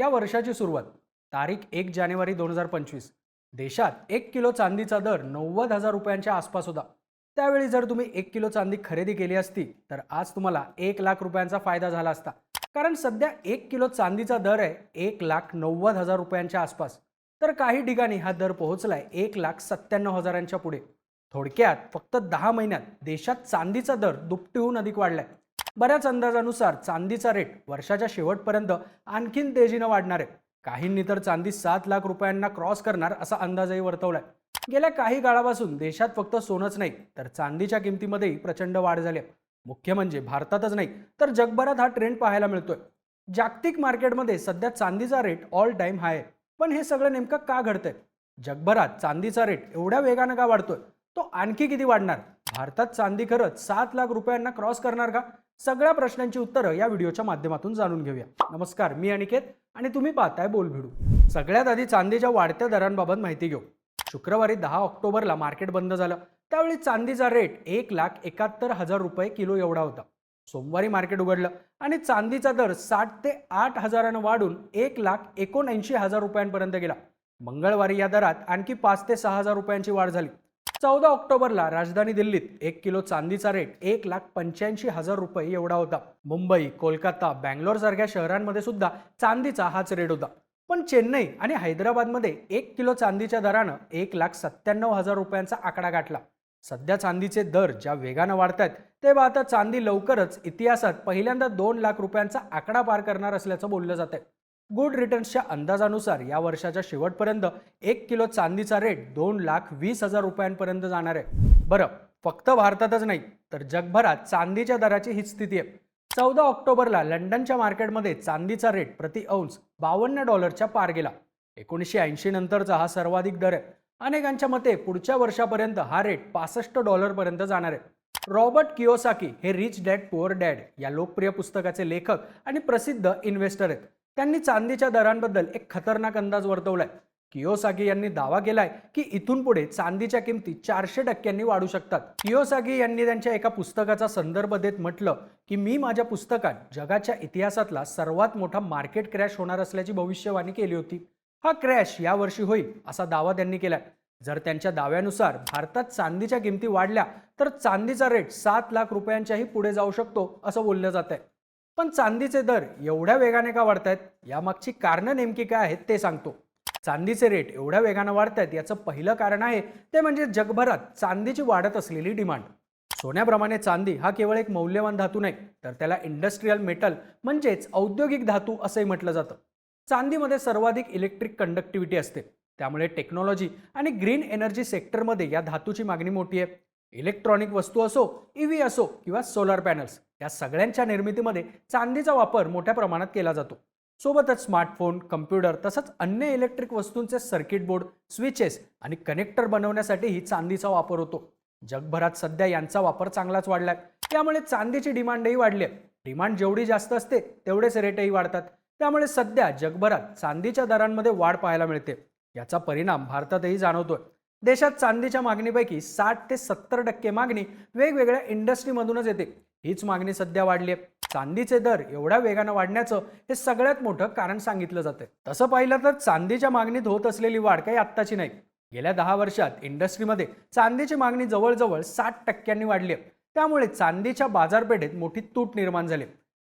या वर्षाची सुरुवात तारीख एक जानेवारी दोन हजार पंचवीस. देशात एक किलो चांदीचा दर नव्वद हजार रुपयांच्या आसपास होता. त्यावेळी जर तुम्ही एक किलो चांदी खरेदी केली असती तर आज तुम्हाला एक लाख रुपयांचा फायदा झाला असता. कारण सध्या एक किलो चांदीचा दर आहे एक लाख नव्वद हजार रुपयांच्या आसपास. तर काही ठिकाणी हा दर पोहोचलाय एक लाख सत्त्याण्णव हजारांच्या पुढे. थोडक्यात फक्त दहा महिन्यात देशात चांदीचा दर दुपटीहून अधिक वाढलाय. बऱ्याच अंदाजानुसार चांदीचा रेट वर्षाच्या शेवटपर्यंत आणखीन तेजीनं वाढणार आहे. काहींनी तर चांदी सात लाख रुपयांना क्रॉस करणार असा अंदाजही वर्तवलाय. गेल्या काही काळापासून देशात फक्त सोनंच नाही तर चांदीच्या किमतीमध्येही प्रचंड वाढ झाली आहे. मुख्य म्हणजे भारतातच नाही तर जगभरात हा ट्रेंड पाहायला मिळतोय. जागतिक मार्केटमध्ये सध्या चांदीचा रेट ऑल टाइम हाय आहे. पण हे सगळं नेमकं का घडतंय? जगभरात चांदीचा रेट एवढ्या वेगानं का वाढतोय? तो आणखी किती वाढणार? भारतात चांदी खरंच सात लाख रुपयांना क्रॉस करणार का? सगळ्या प्रश्नांची उत्तरं या व्हिडिओच्या माध्यमातून जाणून घेऊया. नमस्कार मी अनिकेत आणि तुम्ही पाहताय बोल भिडू. सगळ्यात आधी चांदीच्या वाढत्या दरांबाबत माहिती घेऊ. शुक्रवारी दहा ऑक्टोबरला मार्केट बंद झालं. त्यावेळी चांदीचा रेट एक लाख एकाहत्तर हजार रुपये किलो एवढा होता. सोमवारी मार्केट उघडलं आणि चांदीचा दर साठ ते आठ हजारानं वाढून एक लाख एकोणऐंशी हजार रुपयांपर्यंत गेला. मंगळवारी या दरात आणखी पाच ते सहा हजार रुपयांची वाढ झाली. चौदा ऑक्टोबरला राजधानी दिल्लीत एक किलो चांदीचा रेट एक लाख पंच्याऐंशी हजार रुपये एवढा होता. मुंबई कोलकाता बँगलोर सारख्या शहरांमध्ये सुद्धा चांदीचा हाच रेट होता. पण चेन्नई आणि हैदराबादमध्ये एक किलो चांदीच्या दरानं एक लाख सत्त्याण्णव हजार रुपयांचा आकडा गाठला. सध्या चांदीचे दर ज्या वेगानं वाढत आहेत ते आता चांदी लवकरच इतिहासात पहिल्यांदा दोन लाख रुपयांचा आकडा पार करणार असल्याचं बोललं जात आहे गुड रिटर्न्सच्या अंदाजानुसार या वर्षाच्या शेवटपर्यंत एक किलो चांदीचा रेट दोन लाख वीस हजार रुपयांपर्यंत जाणार आहे. बरं फक्त भारतातच नाही तर जगभरात चांदीच्या दराची हीच स्थिती आहे. चौदा ऑक्टोबरला लंडनच्या मार्केटमध्ये चांदीचा रेट प्रति औंस बावन्न डॉलरच्या पार गेला. एकोणीसशे ऐंशी नंतरचा हा सर्वाधिक दर आहे. अनेकांच्या मते पुढच्या वर्षापर्यंत हा रेट पासष्ट डॉलरपर्यंत जाणार आहे. रॉबर्ट किओसाकी हे रिच डॅड पुअर डॅड या लोकप्रिय पुस्तकाचे लेखक आणि प्रसिद्ध इन्व्हेस्टर आहेत. त्यांनी चांदीच्या दरांबद्दल एक खतरनाक अंदाज वर्तवलाय. किओसागी यांनी दावा केलाय की इथून पुढे चांदीच्या किमती चारशे टक्क्यांनी वाढू शकतात. किओसागी यांनी त्यांच्या एका पुस्तकाचा संदर्भ देत म्हटलं की मी माझ्या पुस्तकात जगाच्या इतिहासातला सर्वात मोठा मार्केट क्रॅश होणार असल्याची भविष्यवाणी केली होती. हा क्रॅश यावर्षी होईल असा दावा त्यांनी केलाय. जर त्यांच्या दाव्यानुसार भारतात चांदीच्या किमती वाढल्या तर चांदीचा रेट सात लाख रुपयांच्याही पुढे जाऊ शकतो असं बोललं जात आहे पण चांदीचे दर एवढ्या वेगाने का वाढत आहेत यामागची कारणं नेमकी काय आहेत ते सांगतो. चांदीचे रेट एवढ्या वेगानं वाढत आहेत याचं पहिलं कारण आहे ते म्हणजे जगभरात चांदीची वाढत असलेली डिमांड सोन्याप्रमाणे चांदी हा केवळ एक मौल्यवान धातू नाही तर त्याला इंडस्ट्रीयल मेटल म्हणजेच औद्योगिक धातू असंही म्हटलं जातं. चांदीमध्ये सर्वाधिक इलेक्ट्रिक कंडक्टिव्हिटी असते. त्यामुळे टेक्नॉलॉजी आणि ग्रीन एनर्जी सेक्टरमध्ये या धातूची मागणी मोठी आहे. इलेक्ट्रॉनिक वस्तू असो ईव्ही असो किंवा सोलार पॅनल्स या सगळ्यांच्या निर्मितीमध्ये चांदीचा वापर मोठ्या प्रमाणात केला जातो. सोबतच स्मार्टफोन कम्प्युटर तसंच अन्य इलेक्ट्रिक वस्तूंचे सर्किट बोर्ड स्विचेस आणि कनेक्टर बनवण्यासाठीही चांदीचा वापर होतो. जगभरात सध्या यांचा वापर चांगलाच वाढलाय. त्यामुळे चांदीची डिमांडही वाढली आहे. डिमांड जेवढी जास्त असते तेवढेच रेटही वाढतात. त्यामुळे सध्या जगभरात चांदीच्या दरांमध्ये वाढ पाहायला मिळते. याचा परिणाम भारतातही जाणवतोय. देशात चांदीच्या मागणीपैकी साठ ते सत्तर टक्के मागणी वेगवेगळ्या इंडस्ट्रीमधूनच येते. हीच मागणी सध्या वाढली आहे चांदीचे दर एवढ्या वेगानं वाढण्याचं हे सगळ्यात मोठं कारण सांगितलं जातं तसं पाहिलं तर चांदीच्या मागणीत होत असलेली वाढ काही आत्ताची नाही. गेल्या दहा वर्षात इंडस्ट्रीमध्ये चांदीची मागणी जवळजवळ साठ टक्क्यांनी वाढली आहे त्यामुळे चांदीच्या बाजारपेठेत मोठी तूट निर्माण झाली.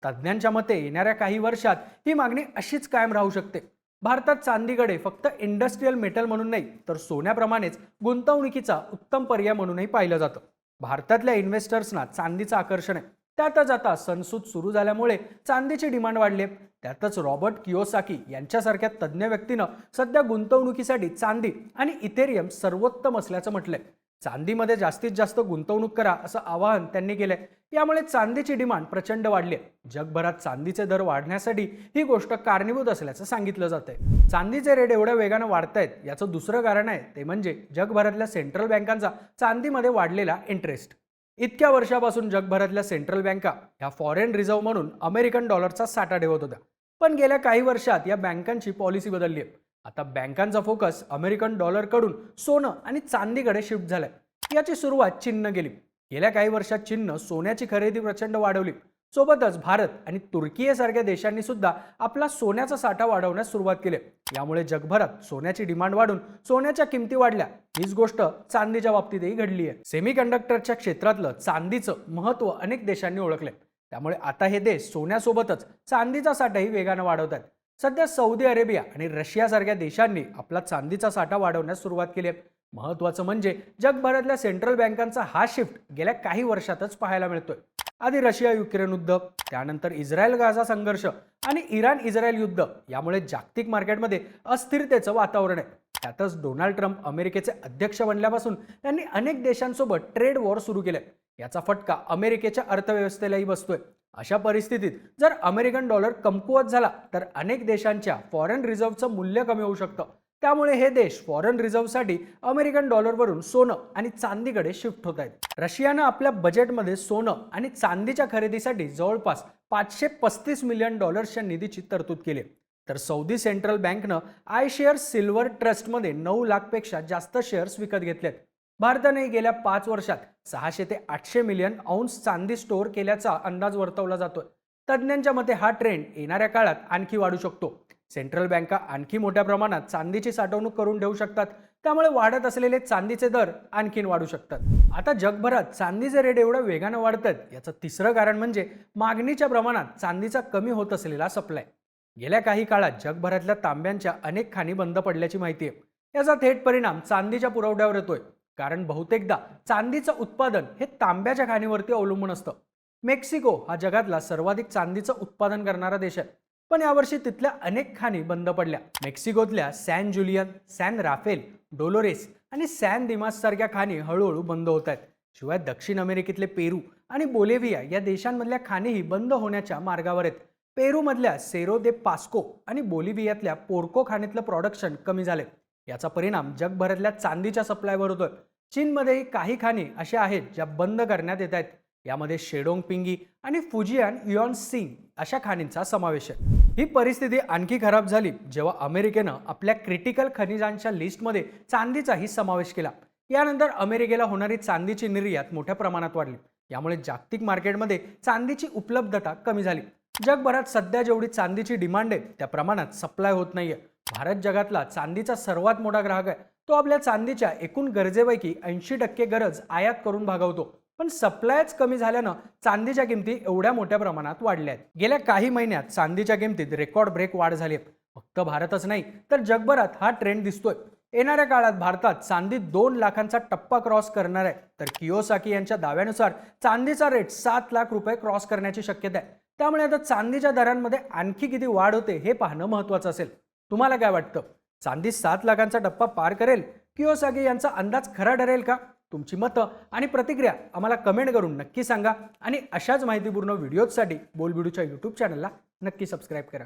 तज्ज्ञांच्या मते येणाऱ्या काही वर्षात ही मागणी अशीच कायम राहू शकते. भारतात चांदीकडे फक्त इंडस्ट्रीयल मेटल म्हणून नाही तर सोन्याप्रमाणेच गुंतवणुकीचा उत्तम पर्याय म्हणूनही पाहिलं जातं. भारतातल्या इन्व्हेस्टर्सना चांदीचं आकर्षण आहे. त्यातच आता सणसूद सुरू झाल्यामुळे चांदीची डिमांड वाढली आहे. त्यातच रॉबर्ट कियोसाकी यांच्यासारख्या तज्ज्ञ व्यक्तीनं सध्या गुंतवणुकीसाठी चांदी आणि इथेरियम सर्वोत्तम असल्याचं म्हटलंय. चांदीमध्ये जास्तीत जास्त गुंतवणूक करा असं आवाहन त्यांनी केलंय. यामुळे चांदीची डिमांड प्रचंड वाढली आहे. जगभरात चांदीचे दर वाढण्यासाठी ही गोष्ट कारणीभूत असल्याचं सांगितलं जातंय. चांदीचे रेट एवढ्या वेगानं वाढतायत याचं दुसरं कारण आहे ते म्हणजे जगभरातल्या सेंट्रल बँकांचा चांदीमध्ये वाढलेला इंटरेस्ट इतक्या वर्षापासून जगभरातल्या सेंट्रल बँका ह्या फॉरेन रिझर्व्ह म्हणून अमेरिकन डॉलरचा साठा ठेवत होत्या. पण गेल्या काही वर्षात या बँकांची पॉलिसी बदलली आहे. आता बँकांचा फोकस अमेरिकन डॉलरकडून सोनं आणि चांदीकडे शिफ्ट झालाय. याची सुरुवात चीननं गेली गेल्या काही वर्षात चीननं सोन्याची खरेदी प्रचंड वाढवली. सोबतच भारत आणि तुर्कीसारख्या देशांनी सुद्धा आपला सोन्याचा साठा वाढवण्यास सुरुवात केली. यामुळे जगभरात सोन्याची डिमांड वाढून सोन्याच्या किमती वाढल्या. हीच गोष्ट चांदीच्या बाबतीतही घडली आहे सेमी कंडक्टरच्या क्षेत्रातलं चांदीचं महत्त्व अनेक देशांनी ओळखले त्यामुळे आता हे देश सोन्यासोबतच चांदीचा साठाही वेगानं वाढवत आहेत सध्या सौदी अरेबिया आणि रशियासारख्या देशांनी आपला चांदीचा साठा वाढवण्यास सुरुवात केली आहे. महत्त्वाचं म्हणजे जगभरातल्या सेंट्रल बँकांचा हा शिफ्ट गेल्या काही वर्षातच पाहायला मिळतोय. आधी रशिया युक्रेन युद्ध त्यानंतर इस्रायल गाझा संघर्ष आणि इराण इस्रायल युद्ध यामुळे जागतिक मार्केटमध्ये अस्थिरतेचं वातावरण आहे. त्यातच डोनाल्ड ट्रम्प अमेरिकेचे अध्यक्ष बनल्यापासून त्यांनी अनेक देशांसोबत ट्रेड वॉर सुरू केले. याचा फटका अमेरिकेच्या अर्थव्यवस्थेलाही बसतोय. अशा परिस्थितीत जर अमेरिकन डॉलर कमकुवत झाला तर अनेक देशांच्या फॉरेन रिझर्व्हचं मूल्य कमी होऊ शकतं. त्यामुळे हे देश फॉरेन रिझर्व्हसाठी अमेरिकन डॉलरवरून सोनं आणि चांदीकडे शिफ्ट होत आहेत. रशियानं आपल्या बजेटमध्ये सोनं आणि चांदीच्या खरेदीसाठी जवळपास पाचशे पस्तीस मिलियन डॉलर्सच्या निधीची तरतूद केली तर सौदी सेंट्रल बँकनं आय शेअर्स सिल्वर ट्रस्टमध्ये नऊ लाखपेक्षा जास्त शेअर्स विकत घेतलेत. भारताने गेल्या पाच वर्षात सहाशे ते आठशे मिलियन औंस चांदी स्टोअर केल्याचा अंदाज वर्तवला जातोय. तज्ज्ञांच्या मते हा ट्रेंड येणाऱ्या काळात आणखी वाढू शकतो. सेंट्रल बँका आणखी मोठ्या प्रमाणात चांदीची साठवणूक करून ठेवू शकतात. त्यामुळे वाढत असलेले चांदीचे दर आणखीन वाढू शकतात. आता जगभरात चांदीचे रेट एवढं वेगानं वाढतात याचं तिसरं कारण म्हणजे मागणीच्या प्रमाणात चांदीचा कमी होत असलेला सप्लाय गेल्या काही काळात जगभरातल्या तांब्यांच्या अनेक खाणी बंद पडल्याची माहिती आहे. याचा थेट परिणाम चांदीच्या पुरवठ्यावर येतोय. कारण बहुतेकदा चांदीचं उत्पादन हे तांब्याच्या खाणीवरती अवलंबून असतं. मेक्सिको हा जगातला सर्वाधिक चांदीचं उत्पादन करणारा देश आहे. पण यावर्षी तिथल्या अनेक खाणी बंद पडल्या. मेक्सिकोतल्या San Julian San Rafael Dolores आणि सॅन दिमास सारख्या खाणी हळूहळू बंद होत आहेत. शिवाय दक्षिण अमेरिकेतले पेरू आणि बोलेव्हिया या देशांमधल्या खाणीही बंद होण्याच्या मार्गावर आहेत. पेरूमधल्या सेरो दे पास्को आणि बोलिव्हियातल्या पोर्को खाणीतलं प्रोडक्शन कमी झाले याचा परिणाम जगभरातल्या चांदीच्या सप्लायवर होतोय. चीनमध्येही काही खाणी अशा आहेत ज्या बंद करण्यात येत आहेत. यामध्ये शेडोंग पिंगी आणि फुजियान युआन सिंग अशा खाणींचा समावेश आहे. ही परिस्थिती आणखी खराब झाली जेव्हा अमेरिकेनं आपल्या क्रिटिकल खनिजांच्या लिस्टमध्ये चांदीचाही समावेश केला. यानंतर अमेरिकेला होणारी चांदीची निर्यात मोठ्या प्रमाणात वाढली. यामुळे जागतिक मार्केटमध्ये चांदीची उपलब्धता कमी झाली. जगभरात सध्या जेवढी चांदीची डिमांड आहे त्या प्रमाणात सप्लाय होत नाहीये. भारत जगातला चांदीचा सर्वात मोठा ग्राहक आहे. तो आपल्या चांदीच्या एकूण गरजेपैकी ऐंशी टक्के गरज आयात करून भागवतो. पण सप्लायच कमी झाल्यानं चांदीच्या किमती एवढ्या मोठ्या प्रमाणात वाढल्या आहेत. गेल्या काही महिन्यात चांदीच्या किमतीत रेकॉर्ड ब्रेक वाढ झाली आहे. फक्त भारतच नाही तर जगभरात हा ट्रेंड दिसतोय. येणाऱ्या काळात भारतात चांदी दोन लाखांचा टप्पा क्रॉस करणार आहे. तर कियोसाकी यांच्या दाव्यानुसार चांदीचा रेट सात लाख रुपये क्रॉस करण्याची शक्यता आहे. त्यामुळे आता चांदीच्या दरांमध्ये आणखी किती वाढ होते हे पाहणं महत्त्वाचं असेल. तुम्हाला काय वाटतं? चांदी सात लाखांचा टप्पा पार करेल किओसागे यांचा अंदाज खरा ठरेल का? तुमची मतं आणि प्रतिक्रिया आम्हाला कमेंट करून नक्की सांगा आणि अशाच माहितीपूर्ण व्हिडिओजसाठी बोलबिडूच्या यूट्यूब चॅनलला नक्की सबस्क्राईब करा.